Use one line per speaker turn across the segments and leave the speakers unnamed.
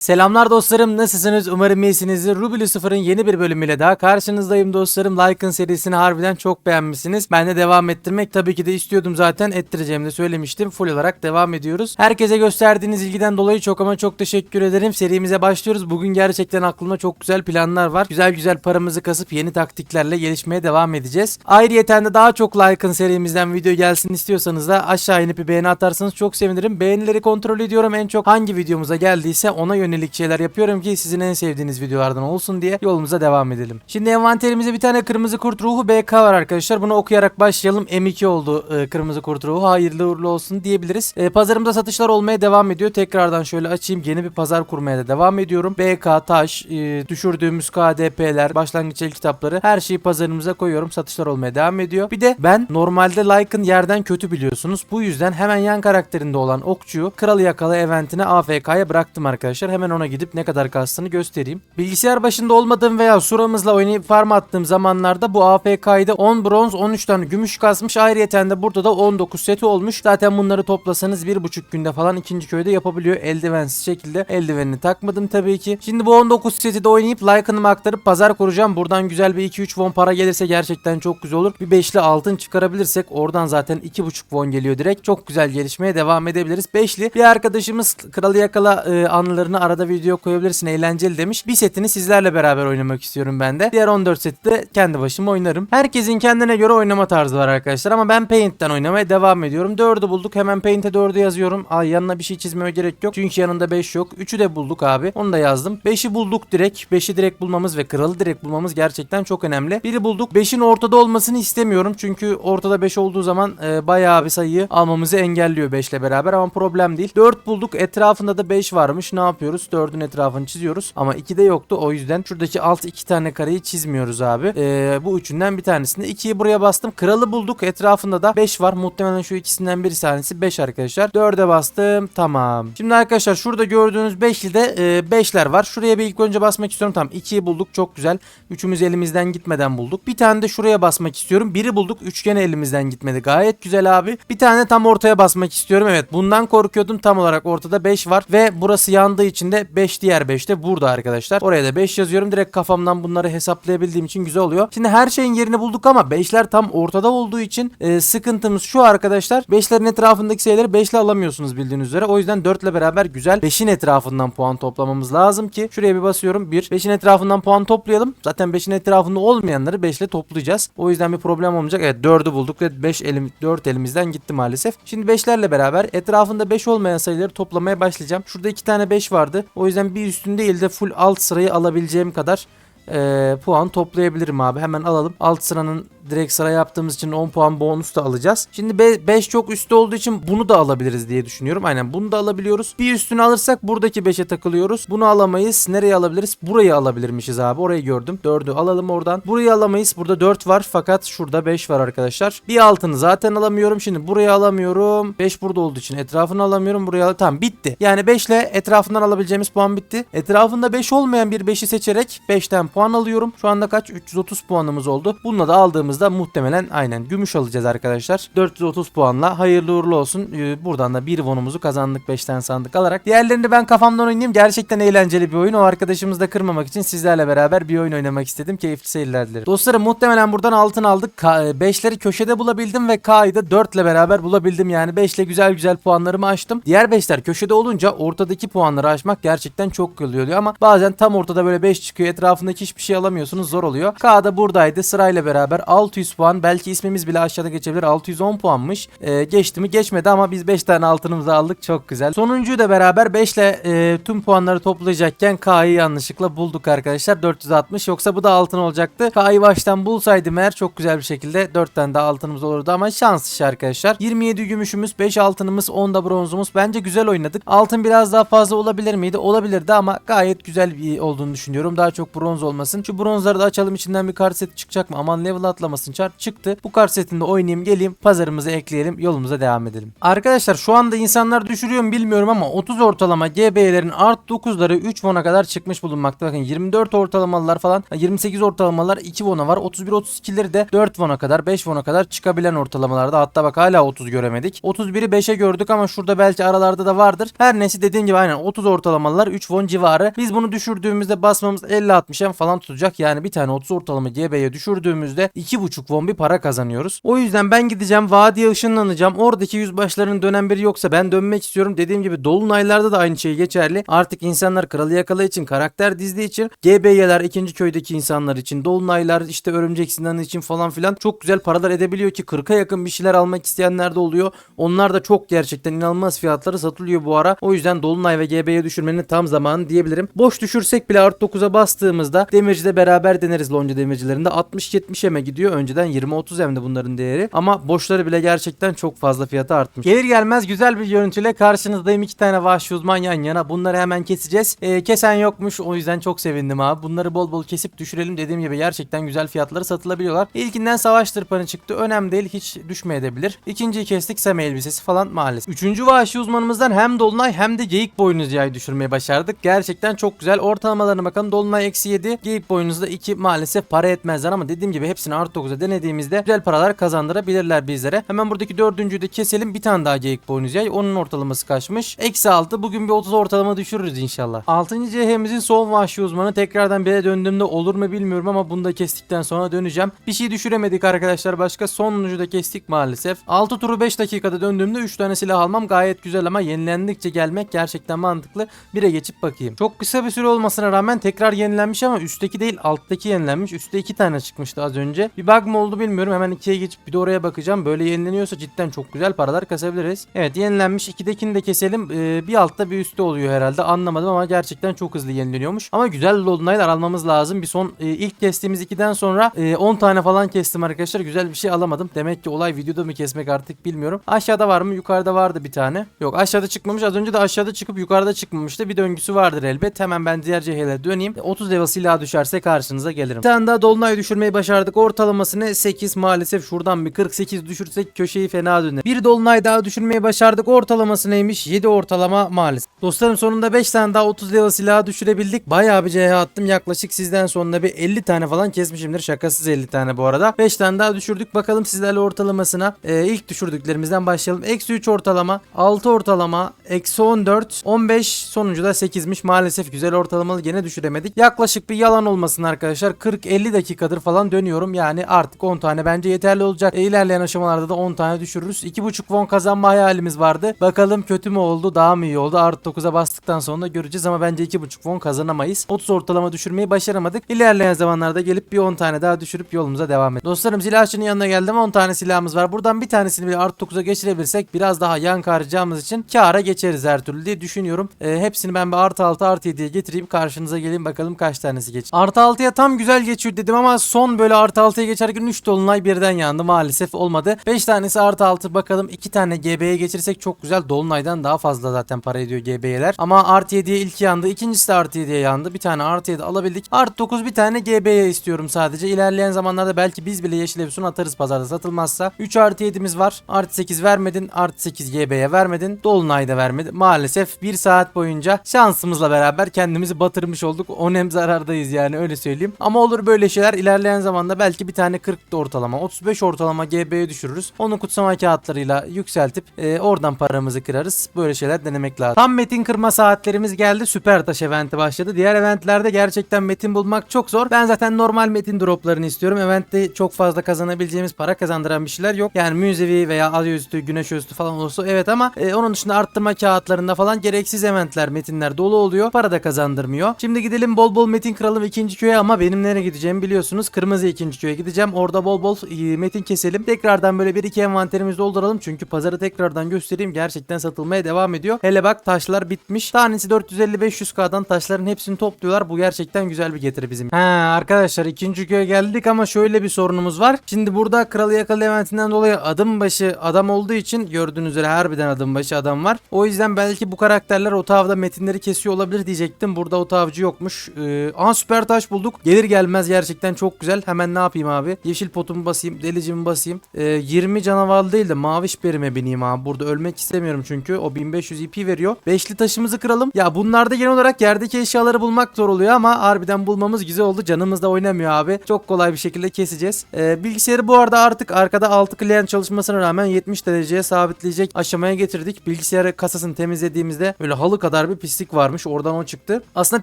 Selamlar dostlarım nasılsınız umarım iyisinizdir. Ruby Lucifer'ın yeni bir bölümüyle daha karşınızdayım dostlarım. Like'ın serisini harbiden çok beğenmişsiniz. Ben de devam ettirmek tabii ki de istiyordum zaten ettireceğimi de söylemiştim. Full olarak devam ediyoruz. Herkese gösterdiğiniz ilgiden dolayı çok ama çok teşekkür ederim. Serimize başlıyoruz. Bugün gerçekten aklımda çok güzel planlar var. Güzel güzel paramızı kasıp yeni taktiklerle gelişmeye devam edeceğiz. Ayrıyeten de daha çok Like'ın serimizden video gelsin istiyorsanız da aşağı inip bir beğeni atarsanız çok sevinirim. Beğenileri kontrol ediyorum. En çok hangi videomuza geldiyse ona yönelik şeyler yapıyorum ki sizin en sevdiğiniz videolardan olsun diye yolumuza devam edelim. Şimdi envanterimizde bir tane kırmızı kurt ruhu BK var arkadaşlar. Bunu okuyarak başlayalım. M2 oldu e, kırmızı kurt ruhu. Hayırlı uğurlu olsun diyebiliriz. E, pazarımda satışlar olmaya devam ediyor. Tekrardan şöyle açayım. Yeni bir pazar kurmaya da devam ediyorum. BK, taş, e, düşürdüğümüz KDP'ler, başlangıç el kitapları her şeyi pazarımıza koyuyorum. Satışlar olmaya devam ediyor. Bir de ben normalde Like'ın yerden kötü biliyorsunuz. Bu yüzden hemen yan karakterinde olan okçuyu Kralı Yakala eventine AFK'ya bıraktım arkadaşlar. Hemen ona gidip ne kadar kastığını göstereyim. Bilgisayar başında olmadığım veya suramızla oynayıp farm attığım zamanlarda bu AFK'yı da 10 bronz 13 tane gümüş kasmış. Ayrıyeten de burada da 19 seti olmuş. Zaten bunları toplasanız 1,5 günde falan ikinci köyde yapabiliyor. Eldivensiz şekilde. Eldivenini takmadım tabii ki. Şimdi bu 19 seti de oynayıp like'ınımı aktarıp pazar kuracağım. Buradan güzel bir 2-3 won para gelirse gerçekten çok güzel olur. Bir beşli altın çıkarabilirsek oradan zaten 2,5 won geliyor direkt. Çok güzel gelişmeye devam edebiliriz. Beşli bir arkadaşımız Kralı Yakala e, anılarını arada video koyabilirsin eğlenceli demiş. Bir setini sizlerle beraber oynamak istiyorum ben de. Diğer 14 seti de kendi başıma oynarım. Herkesin kendine göre oynama tarzı var arkadaşlar ama ben Paint'ten oynamaya devam ediyorum. 4'ü bulduk. Hemen Paint'e 4'ü yazıyorum. Ay yanına bir şey çizmeme gerek yok. Çünkü yanında 5 yok. 3'ü de bulduk abi. Onu da yazdım. 5'i bulduk direkt. 5'i direkt bulmamız ve kralı direkt bulmamız gerçekten çok önemli. Biri bulduk. 5'in ortada olmasını istemiyorum. Çünkü ortada 5 olduğu zaman e, bayağı bir sayıyı almamızı engelliyor 5 ile beraber ama problem değil. 4 bulduk. Etrafında da 5 varmış. Ne yapıyoruz? 4'ün etrafını çiziyoruz. Ama 2'de yoktu. O yüzden şuradaki alt 2 tane kareyi çizmiyoruz abi. E, bu üçünden bir tanesini. 2'yi buraya bastım. Kralı bulduk. Etrafında da 5 var. Muhtemelen şu ikisinden bir tanesi 5 arkadaşlar. 4'e bastım. Tamam. Şimdi arkadaşlar şurada gördüğünüz 5'li de 5'ler var. Şuraya bir ilk önce basmak istiyorum. Tamam 2'yi bulduk. Çok güzel. Üçümüz elimizden gitmeden bulduk. Bir tane de şuraya basmak istiyorum. Biri bulduk. Üç gene elimizden gitmedi. Gayet güzel abi. Bir tane tam ortaya basmak istiyorum. Evet bundan korkuyordum. Tam olarak ortada 5 var. Ve burası yandığı için de 5 diğer 5 de burada arkadaşlar. Oraya da 5 yazıyorum. Direkt kafamdan bunları hesaplayabildiğim için güzel oluyor. Şimdi her şeyin yerini bulduk ama 5'ler tam ortada olduğu için e, sıkıntımız şu arkadaşlar. 5'lerin etrafındaki sayıları 5'le alamıyorsunuz bildiğiniz üzere. O yüzden 4 ile beraber güzel 5'in etrafından puan toplamamız lazım ki şuraya bir basıyorum. 1. 5'in etrafından puan toplayalım. Zaten 5'in etrafında olmayanları 5 ile toplayacağız. O yüzden bir problem olmayacak. Evet 4'ü bulduk ve 5 elim 4 elimizden gitti maalesef. Şimdi 5'lerle beraber etrafında 5 olmayan sayıları toplamaya başlayacağım. Şurada 2 tane 5 vardı. O yüzden bir üstün değil de full alt sırayı alabileceğim kadar e, puan toplayabilirim abi. Hemen alalım. Alt sıranın direkt sıra yaptığımız için 10 puan bonus da alacağız. Şimdi 5 çok üstte olduğu için bunu da alabiliriz diye düşünüyorum. Aynen bunu da alabiliyoruz. Bir üstünü alırsak buradaki 5'e takılıyoruz. Bunu alamayız. Nereye alabiliriz? Burayı alabilirmişiz abi. Orayı gördüm. 4'ü alalım oradan. Burayı alamayız. Burada 4 var fakat şurada 5 var arkadaşlar. Bir altını zaten alamıyorum. Şimdi burayı alamıyorum. 5 burada olduğu için etrafını alamıyorum. Buraya al tamam bitti. Yani 5 ile etrafından alabileceğimiz puan bitti. Etrafında 5 olmayan bir 5'i seçerek 5'ten puan alıyorum. Şu anda kaç? 330 puanımız oldu. Bununla da aldığımızda muhtemelen aynen gümüş alacağız arkadaşlar. 430 puanla hayırlı uğurlu olsun. Ee, buradan da bir vonumuzu kazandık 5 tane sandık alarak. Diğerlerini ben kafamdan oynayayım. Gerçekten eğlenceli bir oyun. O arkadaşımızı da kırmamak için sizlerle beraber bir oyun oynamak istedim. Keyifli seyirler dilerim. Dostlarım muhtemelen buradan altın aldık. 5'leri köşede bulabildim ve K'yı da 4 ile beraber bulabildim. Yani 5 ile güzel güzel puanlarımı açtım. Diğer 5'ler köşede olunca ortadaki puanları açmak gerçekten çok kolay oluyor ama bazen tam ortada böyle 5 çıkıyor. Etrafındaki hiçbir şey alamıyorsunuz. Zor oluyor. K da buradaydı. Sırayla beraber 600 puan. Belki ismimiz bile aşağıda geçebilir. 610 puanmış. Ee, geçti mi? Geçmedi ama biz 5 tane altınımızı aldık. Çok güzel. Sonuncuyu da beraber 5 ile e, tüm puanları toplayacakken K'yı yanlışlıkla bulduk arkadaşlar. 460. Yoksa bu da altın olacaktı. K'yı baştan bulsaydım eğer çok güzel bir şekilde 4 tane daha altınımız olurdu ama şans işi arkadaşlar. 27 gümüşümüz, 5 altınımız, 10 da bronzumuz. Bence güzel oynadık. Altın biraz daha fazla olabilir miydi? Olabilirdi ama gayet güzel bir olduğunu düşünüyorum. Daha çok bronz olmasın. Şu bronzları da açalım. içinden bir kart seti çıkacak mı? Aman level atlama ortalamasını çar çıktı. Bu kart setinde oynayayım geleyim pazarımızı ekleyelim yolumuza devam edelim. Arkadaşlar şu anda insanlar düşürüyor mu bilmiyorum ama 30 ortalama GB'lerin art 9'ları 3 won'a kadar çıkmış bulunmakta. Bakın 24 ortalamalar falan 28 ortalamalar 2 won'a var. 31-32'leri de 4 won'a kadar 5 won'a kadar çıkabilen ortalamalarda. Hatta bak hala 30 göremedik. 31'i 5'e gördük ama şurada belki aralarda da vardır. Her neyse dediğim gibi aynen 30 ortalamalar 3 won civarı. Biz bunu düşürdüğümüzde basmamız 50-60'en falan tutacak. Yani bir tane 30 ortalama GB'ye düşürdüğümüzde 2,5 won bir para kazanıyoruz. O yüzden ben gideceğim vadiye ışınlanacağım. Oradaki yüzbaşlarının dönen biri yoksa ben dönmek istiyorum. Dediğim gibi dolunaylarda da aynı şey geçerli. Artık insanlar kralı yakala için karakter dizdiği için GB'yeler ikinci köydeki insanlar için dolunaylar işte örümcek sinanı için falan filan çok güzel paralar edebiliyor ki 40'a yakın bir şeyler almak isteyenler de oluyor. Onlar da çok gerçekten inanılmaz fiyatları satılıyor bu ara. O yüzden dolunay ve GB'ye düşürmenin tam zamanı diyebilirim. Boş düşürsek bile art 9'a bastığımızda demircide beraber deneriz lonca demircilerinde 60-70 eme gidiyor. Önceden 20-30 emdi bunların değeri. Ama boşları bile gerçekten çok fazla fiyatı artmış. Gelir gelmez güzel bir görüntüyle karşınızdayım. iki tane vahşi uzman yan yana. Bunları hemen keseceğiz. Ee, kesen yokmuş. O yüzden çok sevindim abi. Bunları bol bol kesip düşürelim. Dediğim gibi gerçekten güzel fiyatları satılabiliyorlar. İlkinden savaş tırpanı çıktı. Önemli değil. Hiç düşmeyebilir. İkinciyi kestik. Seme elbisesi falan maalesef. Üçüncü vahşi uzmanımızdan hem dolunay hem de geyik boynuz yayı düşürmeyi başardık. Gerçekten çok güzel. Ortalamalarına bakalım. Dolunay eksi 7. Geyik boynuzda 2 maalesef para etmezler ama dediğim gibi hepsini artı 9'a denediğimizde güzel paralar kazandırabilirler bizlere. Hemen buradaki dördüncüyü de keselim. Bir tane daha geyik boynuz yay. Onun ortalaması kaçmış? Eksi 6. Bugün bir 30 ortalama düşürürüz inşallah. 6. CH'mizin son vahşi uzmanı. Tekrardan bire döndüğümde olur mu bilmiyorum ama bunu da kestikten sonra döneceğim. Bir şey düşüremedik arkadaşlar. Başka sonuncuyu da kestik maalesef. 6 turu 5 dakikada döndüğümde 3 tane silah almam gayet güzel ama yenilendikçe gelmek gerçekten mantıklı. Bire geçip bakayım. Çok kısa bir süre olmasına rağmen tekrar yenilenmiş ama üstteki değil alttaki yenilenmiş. Üstte 2 tane çıkmıştı az önce. Bir bug mı oldu bilmiyorum. Hemen 2'ye geçip bir de oraya bakacağım. Böyle yenileniyorsa cidden çok güzel paralar kasabiliriz. Evet yenilenmiş. 2'dekini de keselim. Ee, bir altta bir üstte oluyor herhalde. Anlamadım ama gerçekten çok hızlı yenileniyormuş. Ama güzel dolunaylar almamız lazım. Bir son e, ilk kestiğimiz 2'den sonra e, 10 tane falan kestim arkadaşlar. Güzel bir şey alamadım. Demek ki olay videoda mı kesmek artık bilmiyorum. Aşağıda var mı? Yukarıda vardı bir tane. Yok aşağıda çıkmamış. Az önce de aşağıda çıkıp yukarıda çıkmamıştı. Bir döngüsü vardır elbet. Hemen ben diğer CH'lere döneyim. 30 level silah düşerse karşınıza gelirim. Bir tane daha dolunay düşürmeyi başardık. Ortalamasını 8 maalesef şuradan bir 48 düşürsek köşeyi fena döner. Bir dolunay daha düşürmeyi başardık. Ortalaması neymiş? 7 ortalama maalesef. Dostlarım sonunda 5 tane daha 30 level silahı düşürebildik. Bayağı bir CH attım. Yaklaşık sizden sonra bir 50 tane falan kesmişimdir. Şakasız 50 tane bu arada. 5 tane daha düşürdük. Bakalım sizlerle ortalamasına. Ee, ilk düşürdüklerimizden başlayalım. Eksi 3 ortalama. 6 ortalama. Eksi 14. 15. Sonuncu da 8'miş. Maalesef güzel ortalamalı gene düşüremedik. Yaklaşık bir yalan olmasın arkadaşlar. 40-50 dakikadır falan dönüyorum. Yani artık 10 tane bence yeterli olacak. E, ilerleyen aşamalarda da 10 tane düşürürüz. 2.5 won kazanma hayalimiz vardı. Bakalım kötü mü oldu daha mı iyi oldu. Artı 9'a bastıktan sonra göreceğiz ama bence 2.5 won kazanamayız. 30 ortalama düşürmeyi başaramadık. İlerleyen zamanlarda gelip bir 10 tane daha düşürüp yolumuza devam et. Dostlarım silahçının yanına geldim. 10 tane silahımız var. Buradan bir tanesini bile artı 9'a geçirebilirsek biraz daha yan harcayacağımız için kâra geçeriz her türlü diye düşünüyorum. E, hepsini ben bir artı 6 artı 7'ye getireyim. Karşınıza geleyim bakalım kaç tanesi geç. Artı 6'ya tam güzel geçiyor dedim ama son böyle artı 6'ya geçerken 3 dolunay birden yandı. Maalesef olmadı. 5 tanesi artı 6 bakalım 2 tane GB'ye geçirsek çok güzel. Dolunaydan daha fazla zaten para ediyor GB'yeler. Ama artı 7'ye ilk yandı. İkincisi de artı 7'ye yandı. Bir tane artı 7 alabildik. Artı 9 bir tane GB'ye istiyorum sadece. İlerleyen zamanlarda belki biz bile yeşil efsun atarız pazarda satılmazsa. 3 artı 7'miz var. Artı 8 vermedin. Artı 8 GB'ye vermedin. Dolunayda vermedin. Maalesef 1 saat boyunca şansımızla beraber kendimizi batırmış olduk. Onem zarardayız yani öyle söyleyeyim. Ama olur böyle şeyler. İlerleyen zamanda belki bir tane 40 ortalama 35 ortalama GB'ye düşürürüz. Onu kutsama kağıtlarıyla yükseltip e, oradan paramızı kırarız. Böyle şeyler denemek lazım. Tam metin kırma saatlerimiz geldi. Süper taş eventi başladı. Diğer eventlerde gerçekten metin bulmak çok zor. Ben zaten normal metin droplarını istiyorum. Eventte çok fazla kazanabileceğimiz para kazandıran bir şeyler yok. Yani müzevi veya ay üstü, güneş üstü falan olursa evet ama e, onun dışında arttırma kağıtlarında falan gereksiz eventler, metinler dolu oluyor. Para da kazandırmıyor. Şimdi gidelim bol bol metin kralım ikinci köye ama benim nereye gideceğimi biliyorsunuz. Kırmızı ikinci köye gideceğim. Orada bol bol e, metin keselim. Tekrardan böyle bir iki envanterimizi dolduralım. Çünkü pazarı tekrardan göstereyim. Gerçekten satılmaya devam ediyor. Hele bak taşlar bitmiş. Tanesi 450-500k'dan taşların hepsini topluyorlar. Bu gerçekten güzel bir getiri bizim. He arkadaşlar ikinci köye geldik ama şöyle bir sorunumuz var. Şimdi burada kralı yakalı eventinden dolayı adım başı adam olduğu için gördüğünüz üzere harbiden adım başı adam var. O yüzden belki bu karakterler otavda metinleri kesiyor olabilir diyecektim. Burada otavcı yokmuş. Ee, aha süper taş bulduk. Gelir gelmez gerçekten çok güzel. Hemen ne yapayım abi? Abi. Yeşil potumu basayım. Delicimi basayım. Ee, 20 canavarlı değil de maviş berime bineyim abi. Burada ölmek istemiyorum çünkü. O 1500 IP veriyor. Beşli taşımızı kıralım. Ya bunlarda genel olarak yerdeki eşyaları bulmak zor oluyor ama harbiden bulmamız güzel oldu. Canımız da oynamıyor abi. Çok kolay bir şekilde keseceğiz. Ee, bilgisayarı bu arada artık arkada 6 client çalışmasına rağmen 70 dereceye sabitleyecek aşamaya getirdik. Bilgisayarı kasasını temizlediğimizde böyle halı kadar bir pislik varmış. Oradan o çıktı. Aslında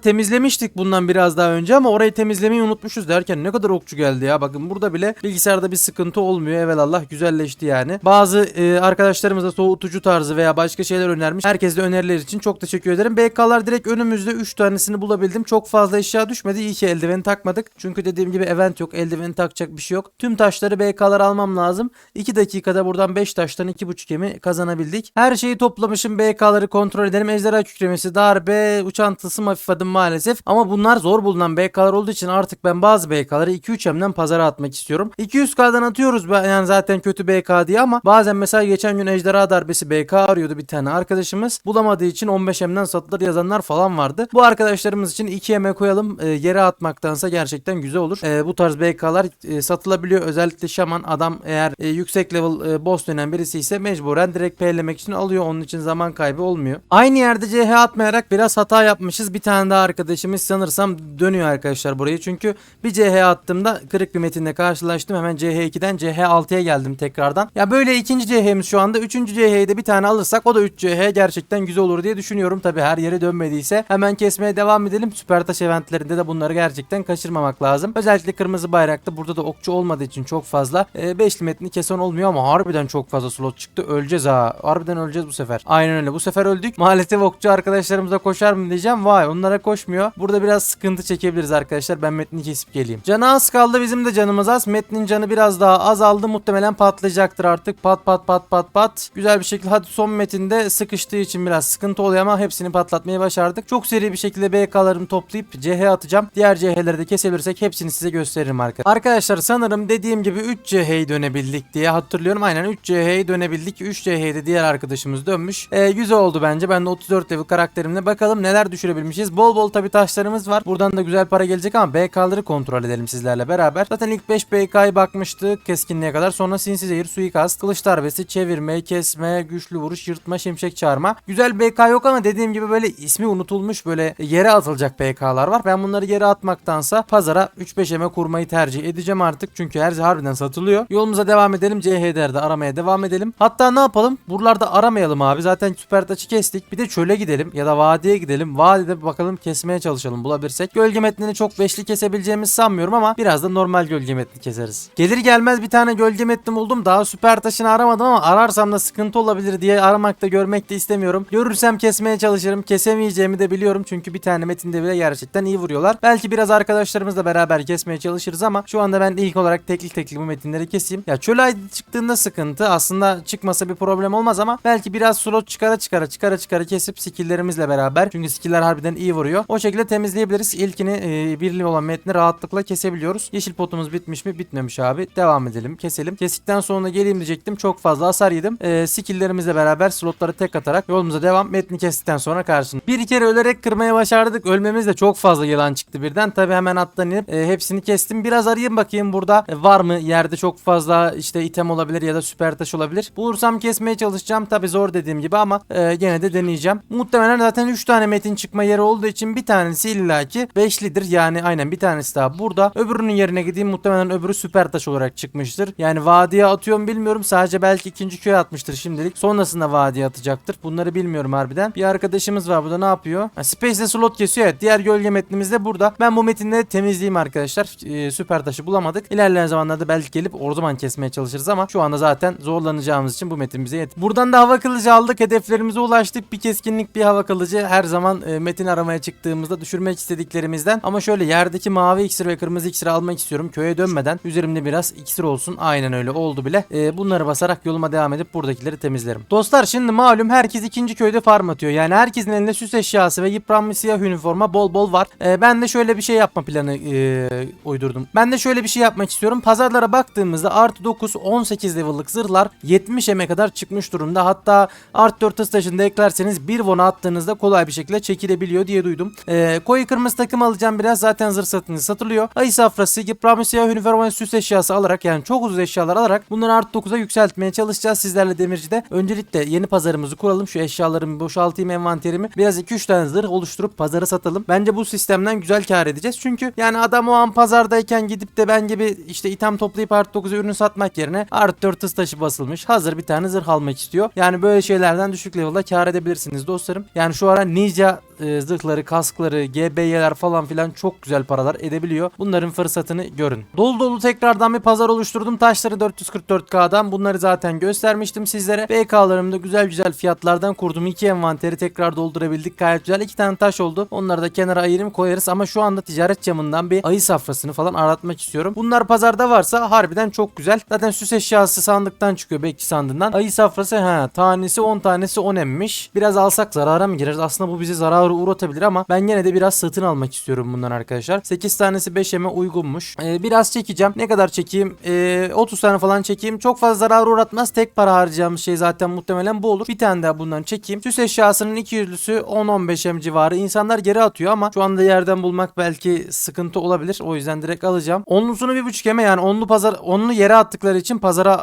temizlemiştik bundan biraz daha önce ama orayı temizlemeyi unutmuşuz derken ne kadar okçu geldi ya. Bakın burada bile bilgisayarda bir sıkıntı olmuyor. Evelallah güzelleşti yani. Bazı e, arkadaşlarımız da soğutucu tarzı veya başka şeyler önermiş. Herkese öneriler için çok teşekkür ederim. BK'lar direkt önümüzde 3 tanesini bulabildim. Çok fazla eşya düşmedi. İyi ki eldiveni takmadık. Çünkü dediğim gibi event yok. Eldiveni takacak bir şey yok. Tüm taşları BK'lar almam lazım. 2 dakikada buradan 5 taştan 2.5 gemi kazanabildik. Her şeyi toplamışım. BK'ları kontrol edelim. Ejderha kükremesi, darbe, uçan tılsım hafif adım maalesef. Ama bunlar zor bulunan BK'lar olduğu için artık ben bazı BK'ları 2-3 M'den pazara atmak istiyorum. 200K'dan atıyoruz yani zaten kötü BK diye ama bazen mesela geçen gün ejderha darbesi BK arıyordu bir tane arkadaşımız. Bulamadığı için 15 M'den satılır yazanlar falan vardı. Bu arkadaşlarımız için 2 M'e koyalım. E, yere atmaktansa gerçekten güzel olur. E, bu tarz BK'lar e, satılabiliyor. Özellikle şaman adam eğer e, yüksek level e, boss dönen birisi ise mecburen direkt P'lemek için alıyor. Onun için zaman kaybı olmuyor. Aynı yerde CH atmayarak biraz hata yapmışız. Bir tane daha arkadaşımız sanırsam dönüyor arkadaşlar burayı. Çünkü bir CH attığımda kırık bir metinle karşılaştım. Hemen CH2'den CH6'ya geldim tekrardan. Ya böyle ikinci CH'miz şu anda. Üçüncü CH'yi de bir tane alırsak o da 3 CH gerçekten güzel olur diye düşünüyorum. Tabi her yere dönmediyse hemen kesmeye devam edelim. Süper taş eventlerinde de bunları gerçekten kaçırmamak lazım. Özellikle kırmızı bayrakta burada da okçu olmadığı için çok fazla 5 metni kesen olmuyor ama harbiden çok fazla slot çıktı. Öleceğiz ha. Harbiden öleceğiz bu sefer. Aynen öyle. Bu sefer öldük. Maalesef okçu arkadaşlarımıza koşar mı diyeceğim. Vay onlara koşmuyor. Burada biraz sıkıntı çekebiliriz arkadaşlar. Ben metni kesip geleyim. Canı az kaldı. Bizim de canımız az. Metnin canı biraz daha azaldı. Muhtemelen patlayacaktır artık. Pat pat pat pat pat. Güzel bir şekilde hadi son metinde sıkıştığı için biraz sıkıntı oluyor ama hepsini patlatmayı başardık. Çok seri bir şekilde BK'larımı toplayıp CH atacağım. Diğer CH'leri de kesebilirsek hepsini size gösteririm arkadaşlar. Arkadaşlar sanırım dediğim gibi 3 CH'yi dönebildik diye hatırlıyorum. Aynen 3 CH'yi dönebildik. 3 CH'de diğer arkadaşımız dönmüş. Ee, güzel oldu bence. Ben de 34 level karakterimle bakalım neler düşürebilmişiz. Bol bol tabi taşlarımız var. Buradan da güzel para gelecek ama BK'ları kontrol edelim sizlerle beraber. Zaten ilk 5 BK'yı bakmıştık keskinliğe kadar. Sonra sinsi zehir, suikast, kılıç darbesi, çevirme, kesme, güçlü vuruş, yırtma, şimşek çağırma. Güzel BK yok ama dediğim gibi böyle ismi unutulmuş böyle yere atılacak BK'lar var. Ben bunları yere atmaktansa pazara 3-5 eme kurmayı tercih edeceğim artık. Çünkü her şey harbiden satılıyor. Yolumuza devam edelim. CHD'de aramaya devam edelim. Hatta ne yapalım? Buralarda aramayalım abi. Zaten süper taçı kestik. Bir de çöle gidelim ya da vadiye gidelim. Vadide bakalım kesmeye çalışalım bulabilirsek. Gölge metnini çok beşli kesebileceğimizi sanmıyorum ama biraz da normal gölge metni keseriz. Gelir gelmez bir tane gölge metni buldum. Daha süper taşını aramadım ama ararsam da sıkıntı olabilir diye aramakta görmek de istemiyorum. Görürsem kesmeye çalışırım. Kesemeyeceğimi de biliyorum. Çünkü bir tane metinde bile gerçekten iyi vuruyorlar. Belki biraz arkadaşlarımızla beraber kesmeye çalışırız ama şu anda ben ilk olarak tekli tekli bu metinleri keseyim. Ya çöl ay çıktığında sıkıntı. Aslında çıkmasa bir problem olmaz ama belki biraz slot çıkara çıkara çıkara çıkara kesip skilllerimizle beraber. Çünkü skiller harbiden iyi vuruyor. O şekilde temizleyebiliriz. İlkini e, birli olan metni rahatlıkla kesebiliyoruz. Yeşil potumuz bitmiş mi? Bitmemiş abi. Devam edelim. Keselim. Kestikten sonra geleyim diyecektim. Çok fazla hasar yedim. E, skilllerimizle beraber slotları tek atarak yolumuza devam. Metni kestikten sonra karşında. Bir kere ölerek kırmaya başardık. Ölmemiz de çok fazla yılan çıktı birden. Tabi hemen attan inip e, hepsini kestim. Biraz arayayım bakayım burada e, var mı? Yerde çok fazla işte item olabilir ya da süper taş olabilir. Bulursam kesmeye çalışacağım. Tabi zor dediğim gibi ama e, gene de deneyeceğim. Muhtemelen zaten 3 tane metin çıkma yeri olduğu için bir tanesi illaki 5'lidir. Yani aynen bir tanesi daha burada. Öbürünün yerine gideyim. Muhtemelen öbürü süper taş olarak çıkmıştır. Yani vadiye atıyorum bilmiyorum. Sadece belki ikinci köye atmıştır şimdilik. Sonrasında vadiye atacaktır. Bunları bilmiyorum harbiden. Bir arkadaşımız var burada ne yapıyor? Ha, Space'de slot kesiyor. Evet diğer gölge metnimiz de burada. Ben bu metinleri temizleyeyim arkadaşlar. Ee, süper taşı bulamadık. İlerleyen zamanlarda belki gelip o zaman kesmeye çalışırız ama şu anda zaten zorlanacağımız için bu metin bize yet. Buradan da hava kılıcı aldık. Hedeflerimize ulaştık. Bir keskinlik bir hava kılıcı her zaman e, metin aramaya çıktığımızda düşürmek istediklerimizden. Ama şöyle yerdeki mavi iksir ve kırmızı iksiri almak istiyorum. Köye dönmeden üzerimde biraz iksir olsun. Aynen öyle oldu bile. Ee, bunları basarak yoluma devam edip buradakileri temizlerim. Dostlar şimdi malum herkes ikinci köyde farm atıyor. Yani herkesin elinde süs eşyası ve yıpranmış siyah üniforma bol bol var. Ee, ben de şöyle bir şey yapma planı e, uydurdum. Ben de şöyle bir şey yapmak istiyorum. Pazarlara baktığımızda artı 9 18 level'lık zırhlar 70 eme kadar çıkmış durumda. Hatta artı 4 hız eklerseniz bir vona attığınızda kolay bir şekilde çekilebiliyor diye duydum. Ee, koyu kırmızı takım alacağım biraz. Zaten zırh satını satılıyor. Ayı safrası, yıpranmış siyah siyah üniforma süs eşyası alarak yani çok ucuz eşyalar alarak bunları artı 9'a yükseltmeye çalışacağız sizlerle demircide. Öncelikle yeni pazarımızı kuralım. Şu eşyalarımı boşaltayım envanterimi. Biraz 2-3 tane zırh oluşturup pazara satalım. Bence bu sistemden güzel kar edeceğiz. Çünkü yani adam o an pazardayken gidip de ben gibi işte item toplayıp artı 9'a ürün satmak yerine artı 4 hız taşı basılmış. Hazır bir tane zırh almak istiyor. Yani böyle şeylerden düşük level'da kar edebilirsiniz dostlarım. Yani şu ara ninja e, zırhları, kaskları, GBY'ler falan filan çok güzel paralar edebiliyor. Bunların fırsatını görün. Dolu dolu tekrardan bir pazar oluşturdum. Taşları 444K'dan bunları zaten göstermiştim sizlere. BK'larımı da güzel güzel fiyatlardan kurdum. İki envanteri tekrar doldurabildik. Gayet güzel. İki tane taş oldu. Onları da kenara ayırayım koyarız ama şu anda ticaret camından bir ayı safrasını falan aratmak istiyorum. Bunlar pazarda varsa harbiden çok güzel. Zaten süs eşyası sandıktan çıkıyor bekçi sandığından. Ayı safrası ha tanesi 10 tanesi 10 emmiş. Biraz alsak zarara mı gireriz? Aslında bu bizi zarara uğratabilir ama ben yine de biraz satın almak istiyorum bundan arkadaşlar. 8 tanesi 5 eme uygunmuş. Ee, biraz çekeceğim. Ne kadar çekeyim? Ee, 30 tane falan çekeyim. Çok fazla zarar uğratmaz. Tek para harcayacağımız şey zaten muhtemelen bu olur. Bir tane daha bundan çekeyim. Süs eşyasının 200'lüsü 10-15 em civarı. İnsanlar geri atıyor ama şu anda yerden bulmak belki sıkıntı olabilir. O yüzden direkt alacağım. Onlusunu bir buçuk eme yani onlu pazar onlu yere attıkları için pazara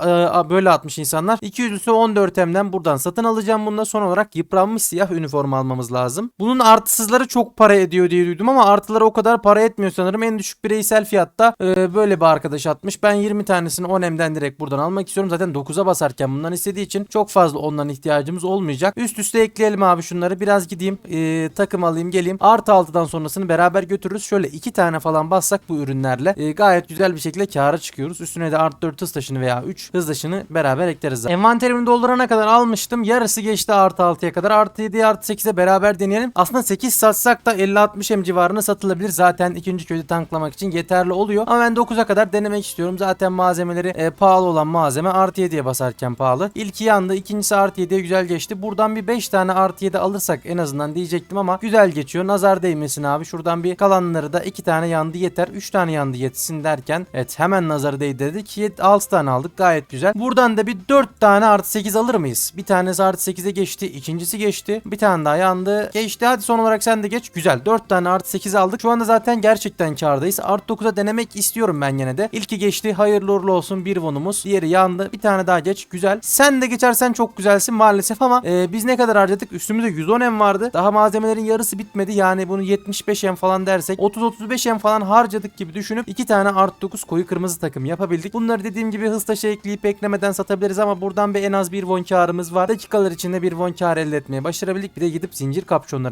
e, böyle atmış insanlar. 200'lüsü 14 emden buradan satın alacağım. Bunda son olarak yıpranmış siyah üniforma almamız lazım. Bunun artısızları çok para ediyor diye duydum ama artıları o kadar para etmiyor sanırım. En düşük bireysel fiyatta e, böyle bir arkadaş atmış. Ben 20 tanesini 10 emden direkt buradan almak istiyorum. Zaten 9'a basarken bundan istediği için çok fazla ondan ihtiyacımız olmayacak. Üst üste ekleyelim abi şunları. Biraz gideyim e, takım alayım geleyim. Artı 6'dan sonrasını beraber götürürüz. Şöyle 2 tane falan bassak bu ürünlerle e, gayet güzel bir şekilde kâra çıkıyoruz. Üstüne de artı 4 hız taşını veya 3 hız taşını beraber ekleriz. Envanterimi doldurana kadar almıştım. Yarısı geçti artı 6'ya kadar. Artı 7'ye artı 8'e beraber deneyelim. 8 satsak da 50-60 em civarına satılabilir. Zaten ikinci köyde tanklamak için yeterli oluyor. Ama ben 9'a kadar denemek istiyorum. Zaten malzemeleri e, pahalı olan malzeme artı 7'ye basarken pahalı. İlki yandı. ikincisi artı 7'ye güzel geçti. Buradan bir 5 tane artı 7 alırsak en azından diyecektim ama güzel geçiyor. Nazar değmesin abi. Şuradan bir kalanları da 2 tane yandı yeter. 3 tane yandı yetsin derken evet hemen nazarı değdi dedik. 6 tane aldık. Gayet güzel. Buradan da bir 4 tane artı 8 alır mıyız? Bir tanesi artı 8'e geçti. ikincisi geçti. Bir tane daha yandı. Geçti. Son olarak sen de geç. Güzel. 4 tane artı 8 aldık. Şu anda zaten gerçekten kardayız. Artı 9'a denemek istiyorum ben yine de. İlki geçti. Hayırlı uğurlu olsun. Bir vonumuz. Diğeri yandı. Bir tane daha geç. Güzel. Sen de geçersen çok güzelsin maalesef ama e, biz ne kadar harcadık? Üstümüzde 110 em vardı. Daha malzemelerin yarısı bitmedi. Yani bunu 75 em falan dersek 30-35 em falan harcadık gibi düşünüp 2 tane artı 9 koyu kırmızı takım yapabildik. Bunları dediğim gibi hız taşı ekleyip eklemeden satabiliriz ama buradan bir en az bir won karımız var. Dakikalar içinde bir won kar elde etmeye başarabildik. Bir de gidip zincir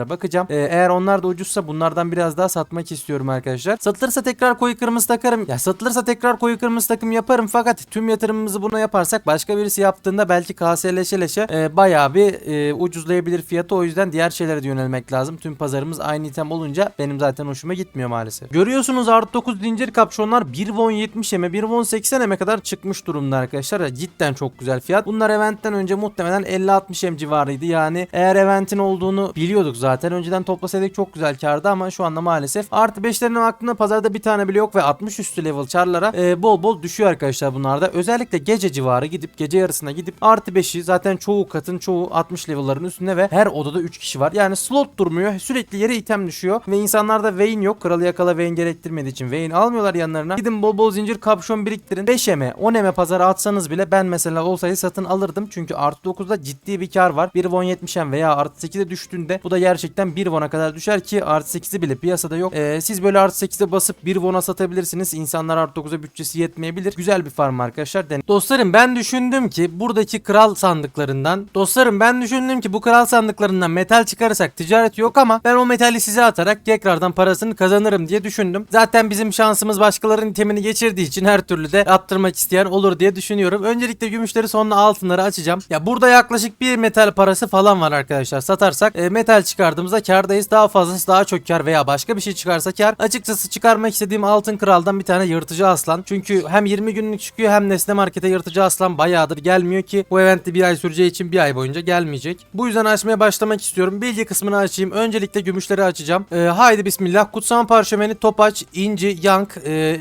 kapşonlara bakacağım. E, eğer onlar da ucuzsa bunlardan biraz daha satmak istiyorum arkadaşlar. Satılırsa tekrar koyu kırmızı takarım. Ya satılırsa tekrar koyu kırmızı takım yaparım fakat tüm yatırımımızı buna yaparsak başka birisi yaptığında belki KSLŞleşe e, bayağı bir e, ucuzlayabilir fiyatı. O yüzden diğer şeylere de yönelmek lazım. Tüm pazarımız aynı item olunca benim zaten hoşuma gitmiyor maalesef. Görüyorsunuz artı 9 zincir kapşonlar 1 won 70 eme 1 won 80 eme kadar çıkmış durumda arkadaşlar. Cidden çok güzel fiyat. Bunlar eventten önce muhtemelen 50-60 em civarıydı. Yani eğer eventin olduğunu biliyorduk zaten. Önceden toplasaydık çok güzel kardı ama şu anda maalesef. Artı 5'lerin aklında pazarda bir tane bile yok ve 60 üstü level charlara e, bol bol düşüyor arkadaşlar bunlarda. Özellikle gece civarı gidip gece yarısına gidip artı 5'i zaten çoğu katın çoğu 60 level'ların üstünde ve her odada 3 kişi var. Yani slot durmuyor. Sürekli yere item düşüyor ve insanlarda Vayne yok. Kralı yakala Vayne gerektirmediği için Vayne almıyorlar yanlarına. Gidin bol bol zincir kapşon biriktirin. 5 eme 10 eme pazara atsanız bile ben mesela olsaydı satın alırdım. Çünkü artı 9'da ciddi bir kar var. 1 won 70 em veya artı 8'e düştüğünde bu da gerçekten 1 won'a kadar düşer ki artı 8'i bile piyasada yok. Ee, siz böyle artı 8'e basıp 1 won'a satabilirsiniz. İnsanlar artı 9'a bütçesi yetmeyebilir. Güzel bir farm arkadaşlar. Den Dostlarım ben düşündüm ki buradaki kral sandıklarından dostlarım ben düşündüm ki bu kral sandıklarından metal çıkarırsak ticaret yok ama ben o metali size atarak tekrardan parasını kazanırım diye düşündüm. Zaten bizim şansımız başkalarının itemini geçirdiği için her türlü de attırmak isteyen olur diye düşünüyorum. Öncelikle gümüşleri sonra altınları açacağım. Ya burada yaklaşık bir metal parası falan var arkadaşlar. Satarsak e, metal çıkardığımızda kardayız. Daha fazlası daha çok kar veya başka bir şey çıkarsa kar. Açıkçası çıkarmak istediğim altın kraldan bir tane yırtıcı aslan. Çünkü hem 20 günlük çıkıyor hem Nesne Market'e yırtıcı aslan bayağıdır gelmiyor ki bu eventte bir ay süreceği için bir ay boyunca gelmeyecek. Bu yüzden açmaya başlamak istiyorum. Bilgi kısmını açayım. Öncelikle gümüşleri açacağım. E, haydi bismillah. Kutsama parşömeni, topaç, inci, yank, e,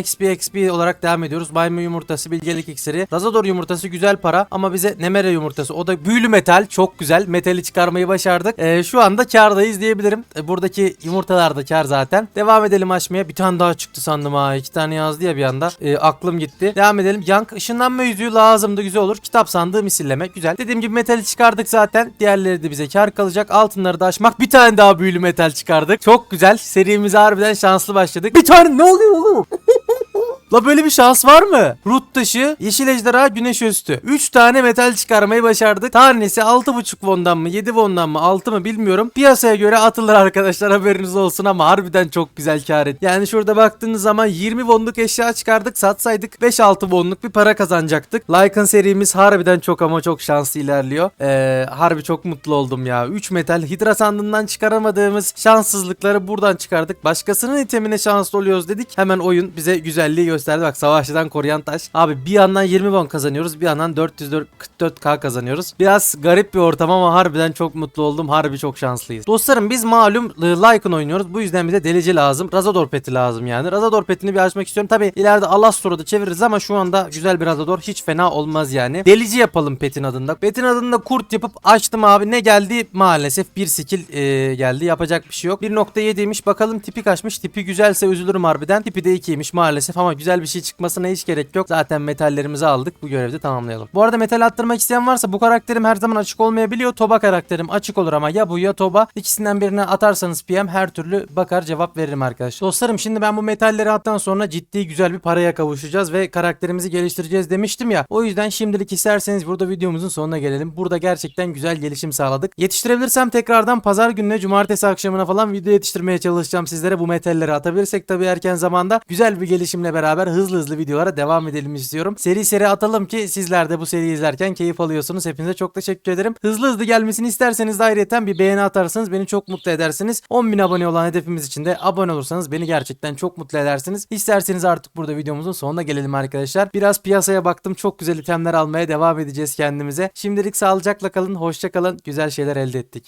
XP XP olarak devam ediyoruz. Maymun yumurtası, bilgelik iksiri. Lazador yumurtası güzel para ama bize Nemere yumurtası. O da büyülü metal. Çok güzel. Metali çıkarmayı başardık. E, şu anda anda kardayız diyebilirim. E, buradaki yumurtalar da kar zaten. Devam edelim açmaya. Bir tane daha çıktı sandım ha. İki tane yazdı ya bir anda. E, aklım gitti. Devam edelim. Yank ışınlanma yüzüğü lazımdı. Güzel olur. Kitap sandığı misilleme. Güzel. Dediğim gibi metali çıkardık zaten. Diğerleri de bize kar kalacak. Altınları da açmak. Bir tane daha büyülü metal çıkardık. Çok güzel. Serimize harbiden şanslı başladık. Bir tane ne oluyor oğlum? La böyle bir şans var mı? Rut taşı, yeşil ejderha, güneş üstü. 3 tane metal çıkarmayı başardık. Tanesi 6.5 won'dan mı 7 won'dan mı 6 mı bilmiyorum. Piyasaya göre atılır arkadaşlar haberiniz olsun ama harbiden çok güzel kar et. Yani şurada baktığınız zaman 20 won'luk eşya çıkardık satsaydık 5-6 won'luk bir para kazanacaktık. Lycan serimiz harbiden çok ama çok şanslı ilerliyor. Ee, harbi çok mutlu oldum ya. 3 metal hidra sandığından çıkaramadığımız şanssızlıkları buradan çıkardık. Başkasının itemine şanslı oluyoruz dedik. Hemen oyun bize güzelliği gösterdi. Bak savaşçıdan koruyan taş. Abi bir yandan 20 won kazanıyoruz. Bir yandan 444k kazanıyoruz. Biraz garip bir ortam ama harbiden çok mutlu oldum. Harbi çok şanslıyız. Dostlarım biz malum Lycan oynuyoruz. Bu yüzden bize delici lazım. Razador peti lazım yani. Razador petini bir açmak istiyorum. Tabi ileride Alastor'u da çeviririz ama şu anda güzel bir Razador hiç fena olmaz yani. Delici yapalım petin adında. Petin adında kurt yapıp açtım abi. Ne geldi? Maalesef bir skill e, geldi. Yapacak bir şey yok. 1.7'ymiş. Bakalım tipi kaçmış. Tipi güzelse üzülürüm harbiden. Tipi de 2'ymiş maalesef ama güzel bir şey çıkmasına hiç gerek yok. Zaten metallerimizi aldık. Bu görevi de tamamlayalım. Bu arada metal attırmak isteyen varsa bu karakterim her zaman açık olmayabiliyor. Toba karakterim açık olur ama ya bu ya Toba. İkisinden birine atarsanız PM her türlü bakar cevap veririm arkadaşlar. Dostlarım şimdi ben bu metalleri attan sonra ciddi güzel bir paraya kavuşacağız ve karakterimizi geliştireceğiz demiştim ya. O yüzden şimdilik isterseniz burada videomuzun sonuna gelelim. Burada gerçekten güzel gelişim sağladık. Yetiştirebilirsem tekrardan pazar gününe cumartesi akşamına falan video yetiştirmeye çalışacağım sizlere bu metalleri atabilirsek tabii erken zamanda güzel bir gelişimle beraber hızlı hızlı videolara devam edelim istiyorum. Seri seri atalım ki sizler de bu seriyi izlerken keyif alıyorsunuz. Hepinize çok teşekkür ederim. Hızlı hızlı gelmesini isterseniz de ayrıyeten bir beğeni atarsanız beni çok mutlu edersiniz. 10.000 abone olan hedefimiz için de abone olursanız beni gerçekten çok mutlu edersiniz. İsterseniz artık burada videomuzun sonuna gelelim arkadaşlar. Biraz piyasaya baktım. Çok güzel itemler almaya devam edeceğiz kendimize. Şimdilik sağlıcakla kalın. Hoşça kalın. Güzel şeyler elde ettik.